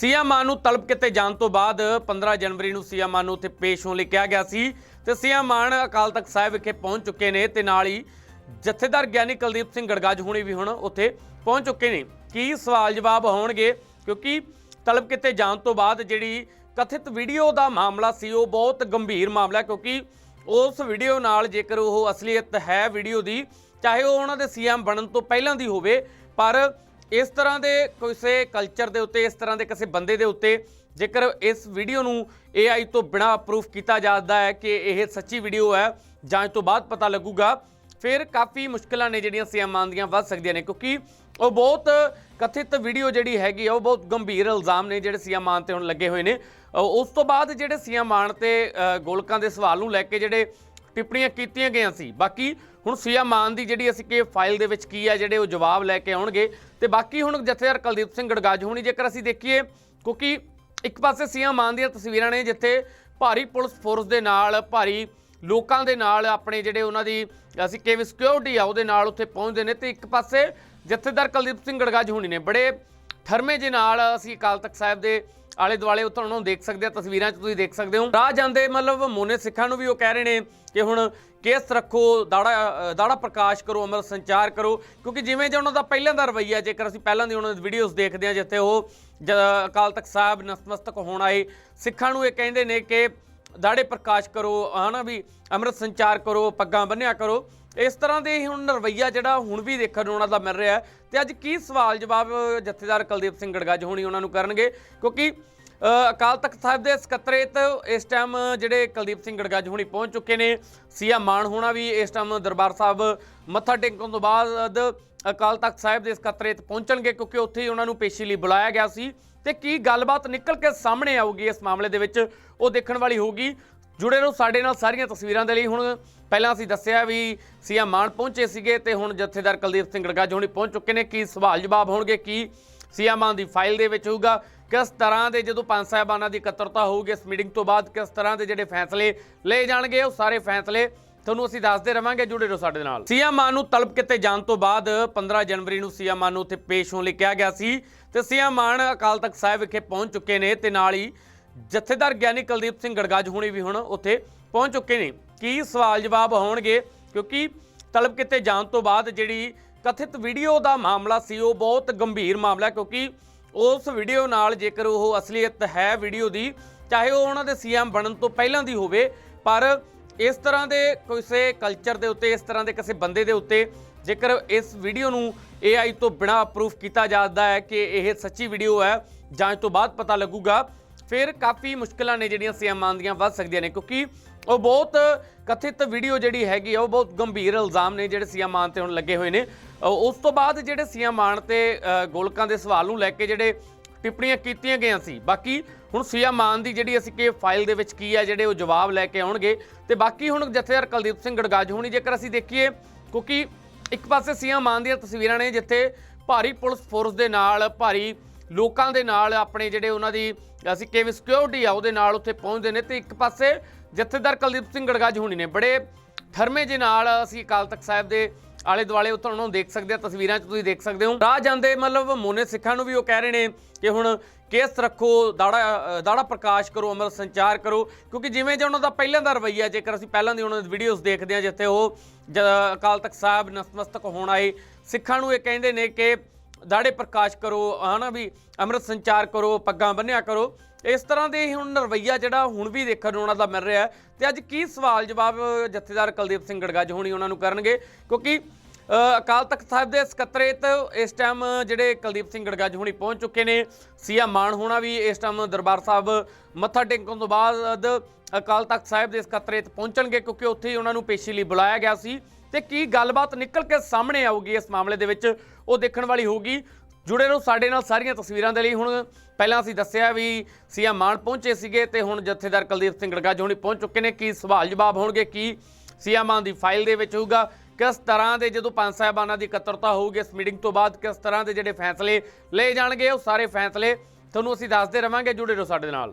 CM ਮਾਨ ਨੂੰ ਤਲਬ ਕੀਤੇ ਜਾਣ ਤੋਂ ਬਾਅਦ 15 ਜਨਵਰੀ ਨੂੰ ਸੀਐਮ ਮਾਨ ਨੂੰ ਉੱਥੇ ਪੇਸ਼ ਹੋਣ ਲਈ ਕਿਹਾ ਗਿਆ ਸੀ ਤੇ ਸੀਐਮ ਮਾਨ ਅਕਾਲ ਤਖਤ ਸਾਹਿਬ ਵਿਖੇ ਪਹੁੰਚ ਚੁੱਕੇ ਨੇ ਤੇ ਨਾਲ ਹੀ ਜਥੇਦਾਰ ਗਿਆਨੀ ਕੁਲਦੀਪ ਸਿੰਘ ਗੜਗਾਜ ਹੁਣੀ ਵੀ ਹੁਣ ਉੱਥੇ ਪਹੁੰਚ ਚੁੱਕੇ ਨੇ। ਕੀ ਸਵਾਲ ਜਵਾਬ ਹੋਣਗੇ? ਕਿਉਂਕਿ ਤਲਬ ਕੀਤੇ ਜਾਣ ਤੋਂ ਬਾਅਦ ਜਿਹੜੀ ਕਥਿਤ ਵੀਡੀਓ ਦਾ ਮਾਮਲਾ ਸੀ, ਉਹ ਬਹੁਤ ਗੰਭੀਰ ਮਾਮਲਾ ਕਿਉਂਕਿ ਉਸ ਵੀਡੀਓ ਨਾਲ ਜੇਕਰ ਉਹ ਅਸਲੀਅਤ ਹੈ ਵੀਡੀਓ ਦੀ, ਚਾਹੇ ਉਹ ਉਹਨਾਂ ਦੇ ਸੀਐਮ ਬਣਨ ਤੋਂ ਪਹਿਲਾਂ ਦੀ ਹੋਵੇ, ਪਰ ਇਸ ਤਰ੍ਹਾਂ ਦੇ ਕਿਸੇ ਕਲਚਰ ਦੇ ਉੱਤੇ, ਇਸ ਤਰ੍ਹਾਂ ਦੇ ਕਿਸੇ ਬੰਦੇ ਦੇ ਉੱਤੇ ਜੇਕਰ ਇਸ ਵੀਡੀਓ ਨੂੰ AI ਤੋਂ ਬਿਨਾ ਅਪਰੂਵ ਕੀਤਾ ਜਾਂਦਾ ਹੈ ਕਿ ਇਹ ਸੱਚੀ ਵੀਡੀਓ ਹੈ, ਜਾਂਚ ਤੋਂ ਬਾਅਦ ਪਤਾ ਲੱਗੂਗਾ। ਫਿਰ ਕਾਫੀ ਮੁਸ਼ਕਲਾਂ ਨੇ ਜਿਹੜੀਆਂ ਸੀਐਮ ਮਾਨ ਦੀਆਂ ਵੱਧ ਸਕਦੀਆਂ ਨੇ, ਕਿਉਂਕਿ ਉਹ ਬਹੁਤ ਕਥਿਤ ਵੀਡੀਓ ਜਿਹੜੀ ਹੈਗੀ ਆ, ਉਹ ਬਹੁਤ ਗੰਭੀਰ ਇਲਜ਼ਾਮ ਨੇ ਜਿਹੜੇ ਸੀਐਮ ਮਾਨ ਤੇ ਹੁਣ ਲੱਗੇ ਹੋਏ ਨੇ। ਉਸ ਤੋਂ ਬਾਅਦ ਜਿਹੜੇ ਸੀਐਮ ਮਾਨ ਤੇ ਗੋਲਕਾਂ ਦੇ ਸਵਾਲ ਨੂੰ ਲੈ ਕੇ ਜਿਹੜੇ ਟਿੱਪਣੀਆਂ ਕੀਤੀਆਂ ਗਈਆਂ ਸੀ। ਬਾਕੀ ਹੁਣ ਸੀਐਮ ਮਾਨ ਦੀ ਜਿਹੜੀ ਅਸੀਂ ਕਿ ਫਾਈਲ ਦੇ ਵਿੱਚ ਕੀ ਹੈ ਜਿਹੜੇ ਉਹ ਜਵਾਬ ਲੈ ਕੇ ਆਉਣਗੇ। ਤੇ ਬਾਕੀ ਹੁਣ ਜਥੇਦਾਰ ਕੁਲਦੀਪ ਸਿੰਘ ਗੜਗਾਜ ਹੋਣੀ, ਜੇਕਰ ਅਸੀਂ ਦੇਖੀਏ, ਕਿਉਂਕਿ ਇੱਕ ਪਾਸੇ ਸੀਐਮ ਮਾਨ ਦੀਆਂ ਤਸਵੀਰਾਂ ਨੇ, ਜਿੱਥੇ ਭਾਰੀ ਪੁਲਿਸ ਫੋਰਸ ਦੇ ਨਾਲ, ਭਾਰੀ ਲੋਕਾਂ ਦੇ ਨਾਲ ਆਪਣੇ ਜਿਹੜੇ ਉਹਨਾਂ ਦੀ, ਅਸੀਂ ਕਿਵੇਂ ਸਿਕਿਉਰਿਟੀ ਆ, ਉਹਦੇ ਨਾਲ ਉੱਥੇ ਪਹੁੰਚਦੇ ਨੇ। ਤੇ ਇੱਕ ਪਾਸੇ ਜਥੇਦਾਰ ਕੁਲਦੀਪ ਸਿੰਘ ਗੜਗਾਜ ਹੋਣੀ ਨੇ, ਬੜੇ ਠਰਮੇ ਦੇ ਨਾਲ ਅਸੀਂ ਅਕਾਲ ਤਖਤ ਸਾਹਿਬ ਦੇ ਆਲੇ ਦੁਆਲੇ ਉਹ ਤੁਹਾਨੂੰ ਦੇਖ ਸਕਦੇ ਆ, ਤਸਵੀਰਾਂ 'ਚ ਤੁਸੀਂ ਦੇਖ ਸਕਦੇ ਹੋ। ਰਾਹ ਜਾਂਦੇ ਮਤਲਬ ਮੋਨੇ ਸਿੱਖਾਂ ਨੂੰ ਵੀ ਉਹ ਕਹਿ ਰਹੇ ਨੇ ਕਿ ਹੁਣ ਕੇਸ ਰੱਖੋ, ਦਾੜਾ ਦਾੜਾ ਪ੍ਰਕਾਸ਼ ਕਰੋ ਅਮਰ ਸੰਚਾਰ ਕਰੋ, ਕਿਉਂਕਿ ਜਿਵੇਂ ਜੇ ਉਹਨਾਂ ਦਾ ਪਹਿਲਾਂ ਦਾ ਰਵੱਈਆ, ਜੇਕਰ ਅਸੀਂ ਪਹਿਲਾਂ ਦੀ ਉਹਨਾਂ ਦੀ ਵੀਡੀਓਜ਼ ਦੇਖਦੇ ਹਾਂ, ਜਿੱਥੇ ਉਹ ਜ- ਅਕਾਲ ਤਖਤ ਸਾਹਿਬ ਨਤਮਸਤਕ ਹੋਣ ਆਏ, ਸਿੱਖਾਂ ਨੂੰ ਇਹ ਕਹਿੰਦੇ ਨੇ ਕਿ ਦਾੜੇ ਪ੍ਰਕਾਸ਼ ਕਰੋ, ਹਨਾ ਵੀ ਅੰਮ੍ਰਿਤ ਸੰਚਾਰ ਕਰੋ, ਪੱਗਾਂ ਬੰਨਿਆ ਕਰੋ। ਇਸ ਤਰ੍ਹਾਂ ਦੇ ਹੀ ਹੁਣ ਰਵੱਈਆ ਜਿਹੜਾ ਹੁਣ ਵੀ ਦੇਖਣ ਨੂੰ ਉਹਨਾਂ ਦਾ ਮਿਲ ਰਿਹਾ ਹੈ। ਤੇ ਅੱਜ ਕੀ ਸਵਾਲ ਜਵਾਬ ਜਥੇਦਾਰ ਕੁਲਦੀਪ ਸਿੰਘ ਗੜਗਾਜ ਹੋਣੀ ਉਹਨਾਂ ਨੂੰ ਕਰਨਗੇ? ਕਿਉਂਕਿ ਅਕਾਲ ਤਖਤ ਸਾਹਿਬ ਦੇ ਸਕੱਤਰੇਤ ਇਸ ਟਾਈਮ ਜਿਹੜੇ ਕੁਲਦੀਪ ਸਿੰਘ ਗੜਗਾਜ ਹੋਣੀ ਪਹੁੰਚ ਚੁੱਕੇ ਨੇ, ਸੀਆ ਮਾਨ ਹੋਣਾ ਵੀ ਇਸ ਟਾਈਮ ਦਰਬਾਰ ਸਾਹਿਬ ਮੱਥਾ ਟੇਕਣ ਤੋਂ ਬਾਅਦ ਅਕਾਲ ਤਖਤ ਸਾਹਿਬ ਦੇ ਸਕੱਤਰੇਤ ਪਹੁੰਚਣਗੇ ਕਿਉਂਕਿ ਉੱਥੇ ਹੀ ਉਹਨਾਂ ਨੂੰ ਪੇਸ਼ੀ ਲਈ ਬੁਲਾਇਆ ਗਿਆ ਸੀ। ਤੇ ਕੀ ਗੱਲਬਾਤ ਨਿਕਲ ਕੇ ਸਾਹਮਣੇ ਆਊਗੀ ਇਸ ਮਾਮਲੇ ਦੇ ਵਿੱਚ? ਉਹ ਦੇਖਣ ਵਾਲੀ ਹੋਊਗੀ। ਜੁੜੇ ਰਹੋ ਸਾਡੇ ਨਾਲ ਸਾਰੀਆਂ ਤਸਵੀਰਾਂ ਦੇ ਲਈ। ਹੁਣ ਪਹਿਲਾਂ ਅਸੀਂ ਦੱਸਿਆ ਵੀ ਸੀਐਮ ਮਾਨ ਪਹੁੰਚੇ ਸੀਗੇ ਤੇ ਹੁਣ ਜਥੇਦਾਰ ਕੁਲਦੀਪ ਸਿੰਘ ਗੜਗਾਜ ਹੋਣੀ ਪਹੁੰਚ ਚੁੱਕੇ ਨੇ। ਕੀ ਸਵਾਲ ਜਵਾਬ ਹੋਣਗੇ, ਕੀ ਸੀਐਮ ਮਾਨ ਦੀ ਫਾਈਲ ਦੇ ਵਿੱਚ ਹੋਊਗਾ, ਕਿਸ ਤਰ੍ਹਾਂ ਦੇ ਜਦੋਂ ਪੰਜ ਸਾਹਿਬਾਨਾਂ ਦੀ ਇਕੱਤਰਤਾ ਹੋਊਗੀ ਇਸ ਮੀਟਿੰਗ ਤੋਂ ਬਾਅਦ, ਕਿਸ ਤਰ੍ਹਾਂ ਦੇ ਜਿਹੜੇ ਫੈਸਲੇ ਲਏ ਜਾਣਗੇ, ਉਹ ਸਾਰੇ ਫੈਸਲੇ ਤੁਹਾਨੂੰ ਅਸੀਂ ਦੱਸਦੇ ਰਵਾਂਗੇ। ਜੁੜੇ ਰਹੋ ਸਾਡੇ ਨਾਲ। ਸੀਐਮ ਮਾਨ ਨੂੰ ਤਲਬ ਕੀਤੇ ਜਾਣ ਤੋਂ ਬਾਅਦ 15 ਜਨਵਰੀ ਨੂੰ ਸੀਐਮ ਮਾਨ ਨੂੰ ਉੱਥੇ ਪੇਸ਼ ਹੋਣ ਲਈ ਕਿਹਾ ਗਿਆ ਸੀ ਤੇ ਸੀਐਮ ਮਾਨ ਅਕਾਲ ਤਖਤ ਸਾਹਿਬ ਵਿਖੇ ਪਹੁੰਚ ਚੁੱਕੇ ਨੇ ਤੇ ਨਾਲ ਹੀ ਜਥੇਦਾਰ ਗਿਆਨੀ ਕੁਲਦੀਪ ਸਿੰਘ ਗੜਗਾਜ ਹੋਣੀ ਵੀ ਹੁਣ ਉੱਥੇ ਪਹੁੰਚ ਚੁੱਕੇ ਨੇ। ਕੀ ਸਵਾਲ ਜਵਾਬ ਹੋਣਗੇ? ਕਿਉਂਕਿ ਤਲਬ ਕਿਤੇ ਜਾਣ ਤੋਂ ਬਾਅਦ ਜਿਹੜੀ ਕਥਿਤ ਵੀਡੀਓ ਦਾ ਮਾਮਲਾ ਸੀ, ਉਹ ਬਹੁਤ ਗੰਭੀਰ ਮਾਮਲਾ ਕਿਉਂਕਿ ਉਸ ਵੀਡੀਓ ਨਾਲ ਜੇਕਰ ਉਹ ਅਸਲੀਅਤ ਹੈ ਵੀਡੀਓ ਦੀ, ਚਾਹੇ ਉਹ ਉਹਨਾਂ ਦੇ ਸੀਐਮ ਬਣਨ ਤੋਂ ਪਹਿਲਾਂ ਦੀ ਹੋਵੇ, ਪਰ ਇਸ ਤਰ੍ਹਾਂ ਦੇ ਕਿਸੇ ਕਲਚਰ ਦੇ ਉੱਤੇ, ਇਸ ਤਰ੍ਹਾਂ ਦੇ ਕਿਸੇ ਬੰਦੇ ਦੇ ਉੱਤੇ ਜੇਕਰ ਇਸ ਵੀਡੀਓ ਨੂੰ AI ਤੋਂ ਬਿਨਾ ਅਪਰੂਵ ਕੀਤਾ ਜਾਂਦਾ ਹੈ ਕਿ ਇਹ ਸੱਚੀ ਵੀਡੀਓ ਹੈ, ਜਾਂਚ ਤੋਂ ਬਾਅਦ ਪਤਾ ਲੱਗੂਗਾ। ਫਿਰ ਕਾਫੀ ਮੁਸ਼ਕਲਾਂ ਨੇ ਜਿਹੜੀਆਂ ਸੀਐਮ ਮਾਨ ਦੀਆਂ ਵੱਧ ਸਕਦੀਆਂ ਨੇ, ਕਿਉਂਕਿ ਉਹ ਬਹੁਤ ਕਥਿਤ ਵੀਡੀਓ ਜਿਹੜੀ ਹੈਗੀ ਆ, ਉਹ ਬਹੁਤ ਗੰਭੀਰ ਇਲਜ਼ਾਮ ਨੇ ਜਿਹੜੇ ਸੀਐਮ ਮਾਨ ਤੇ ਹੁਣ ਲੱਗੇ ਹੋਏ ਨੇ। ਉਸ ਤੋਂ ਬਾਅਦ ਜਿਹੜੇ ਸੀਐਮ ਮਾਨ ਤੇ ਗੋਲਕਾਂ ਦੇ ਸਵਾਲ ਨੂੰ ਲੈ ਕੇ ਜਿਹੜੇ ਟਿੱਪਣੀਆਂ ਕੀਤੀਆਂ ਗਈਆਂ ਸੀ। ਬਾਕੀ ਹੁਣ ਸੀਐਮ ਮਾਨ ਦੀ ਜਿਹੜੀ ਅਸੀਂ ਕਿ ਫਾਈਲ ਦੇ ਵਿੱਚ ਕੀ ਹੈ ਜਿਹੜੇ ਉਹ ਜਵਾਬ ਲੈ ਕੇ ਆਉਣਗੇ। ਤੇ ਬਾਕੀ ਹੁਣ ਜਥੇਦਾਰ ਕੁਲਦੀਪ ਸਿੰਘ ਗੜਗਾਜ ਹੋਣੀ, ਜੇਕਰ ਅਸੀਂ ਦੇਖੀਏ, ਕਿਉਂਕਿ ਇੱਕ ਪਾਸੇ ਸੀਐਮ ਮਾਨ ਦੀਆਂ ਤਸਵੀਰਾਂ ਨੇ ਜਿੱਥੇ ਭਾਰੀ ਪੁਲਿਸ ਫੋਰਸ ਦੇ ਨਾਲ ਭਾਰੀ ਲੋਕਾਂ ਦੇ ਨਾਲ ਆਪਣੇ ਜਿਹੜੇ ਉਹਨਾਂ ਦੀ, ਅਸੀਂ ਕਿਵੇਂ ਸਿਕਿਉਰਿਟੀ ਆ, ਉਹਦੇ ਨਾਲ ਉੱਥੇ ਪਹੁੰਚਦੇ ਨੇ। ਤੇ ਇੱਕ ਪਾਸੇ ਜਥੇਦਾਰ ਕੁਲਦੀਪ ਸਿੰਘ ਗੜਗਾਜ ਹੋਣੀ ਨੇ, ਬੜੇ ਥਰਮੇ ਦੇ ਨਾਲ ਅਸੀਂ ਅਕਾਲ ਤਖਤ ਸਾਹਿਬ ਦੇ ਆਲੇ ਦੁਆਲੇ ਉਹ ਨੂੰ ਦੇਖ ਸਕਦੇ ਆ, ਤਸਵੀਰਾਂ 'ਚ ਤੁਸੀਂ ਦੇਖ ਸਕਦੇ ਹੋ। ਰਾਹ ਜਾਂਦੇ ਮਤਲਬ ਮੋਨੇ ਸਿੱਖਾਂ ਨੂੰ ਵੀ ਉਹ ਕਹਿ ਰਹੇ ਨੇ ਕਿ ਹੁਣ ਕੇਸ ਰੱਖੋ, ਦਾੜਾ ਦਾੜਾ ਪ੍ਰਕਾਸ਼ ਕਰੋ ਅਮਰ ਸੰਚਾਰ ਕਰੋ, ਕਿਉਂਕਿ ਜਿਵੇਂ ਜੇ ਉਹਨਾਂ ਦਾ ਪਹਿਲਾਂ ਦਾ ਰਵੱਈਆ, ਜੇਕਰ ਅਸੀਂ ਪਹਿਲਾਂ ਦੀ ਉਹਨਾਂ ਦੀ ਵੀਡੀਓਜ਼ ਦੇਖਦੇ ਹਾਂ, ਜਿੱਥੇ ਉਹ ਜ- ਅਕਾਲ ਤਖਤ ਸਾਹਿਬ ਨਤਮਸਤਕ ਹੋਣ ਆਏ, ਸਿੱਖਾਂ ਨੂੰ ਇਹ ਕਹਿੰਦੇ ਨੇ ਕਿ ਦਾੜੇ ਪ੍ਰਕਾਸ਼ ਕਰੋ, ਹਨਾ ਵੀ ਅੰਮ੍ਰਿਤ ਸੰਚਾਰ ਕਰੋ, ਪੱਗਾਂ ਬੰਨਿਆ ਕਰੋ। ਇਸ ਤਰ੍ਹਾਂ ਦੇ ਹੀ ਹੁਣ ਰਵੱਈਆ ਜਿਹੜਾ ਹੁਣ ਵੀ ਦੇਖਣ ਨੂੰ ਉਹਨਾਂ ਦਾ ਮਿਲ ਰਿਹਾ ਹੈ। ਤੇ ਅੱਜ ਕੀ ਸਵਾਲ ਜਵਾਬ ਜਥੇਦਾਰ ਕੁਲਦੀਪ ਸਿੰਘ ਗੜਗਾਜ ਹੋਣੀ ਉਹਨਾਂ ਨੂੰ ਕਰਨਗੇ? ਕਿਉਂਕਿ ਅਕਾਲ ਤਖਤ ਸਾਹਿਬ ਦੇ ਸਕੱਤਰੇਤ ਇਸ ਟਾਈਮ ਜਿਹੜੇ ਕੁਲਦੀਪ ਸਿੰਘ ਗੜਗਾਜ ਹੋਣੀ ਪਹੁੰਚ ਚੁੱਕੇ ਨੇ। ਸੀਐਮ ਮਾਨ ਹੋਣਾ ਵੀ ਇਸ ਟਾਈਮ ਦਰਬਾਰ ਸਾਹਿਬ ਮੱਥਾ ਟੇਕਣ ਤੋਂ ਬਾਅਦ ਅਕਾਲ ਤਖਤ ਸਾਹਿਬ ਦੇ ਸਕੱਤਰੇਤ ਪਹੁੰਚਣਗੇ, ਕਿਉਂਕਿ ਉੱਥੇ ਹੀ ਉਹਨਾਂ ਨੂੰ ਪੇਸ਼ੀ ਲਈ ਬੁਲਾਇਆ ਗਿਆ ਸੀ। ਤੇ ਕੀ ਗੱਲਬਾਤ ਨਿਕਲ ਕੇ ਸਾਹਮਣੇ ਆਊਗੀ ਇਸ ਮਾਮਲੇ ਦੇ ਵਿੱਚ? ਉਹ ਦੇਖਣ ਵਾਲੀ ਹੋਊਗੀ। ਜੁੜੇ ਰਹੋ ਸਾਡੇ ਨਾਲ ਸਾਰੀਆਂ ਤਸਵੀਰਾਂ ਦੇ ਲਈ। ਹੁਣ ਪਹਿਲਾਂ ਅਸੀਂ ਦੱਸਿਆ ਵੀ ਸੀਐਮ ਮਾਨ ਪਹੁੰਚੇ ਸੀਗੇ ਤੇ ਹੁਣ ਜਥੇਦਾਰ ਕੁਲਦੀਪ ਸਿੰਘ ਗੜਗਾ ਜੋਣੀ ਪਹੁੰਚ ਚੁੱਕੇ ਨੇ। ਕੀ ਸਵਾਲ ਜਵਾਬ ਹੋਣਗੇ? ਕੀ ਸੀਐਮ ਮਾਨ ਦੀ ਫਾਈਲ ਦੇ ਵਿੱਚ ਹੋਊਗਾ? ਕਿਸ ਤਰ੍ਹਾਂ ਦੇ ਜਦੋਂ ਪੰਜ ਸਾਹਿਬਾਨਾਂ ਦੀ ਇਕੱਤਰਤਾ ਹੋਊਗੀ ਇਸ ਮੀਟਿੰਗ ਤੋਂ ਬਾਅਦ, ਕਿਸ ਤਰ੍ਹਾਂ ਦੇ ਜਿਹੜੇ ਫੈਸਲੇ ਲਏ ਜਾਣਗੇ, ਉਹ ਸਾਰੇ ਫੈਸਲੇ ਤੁਹਾਨੂੰ ਅਸੀਂ ਦੱਸਦੇ ਰਵਾਂਗੇ। ਜੁੜੇ ਰਹੋ ਸਾਡੇ ਨਾਲ।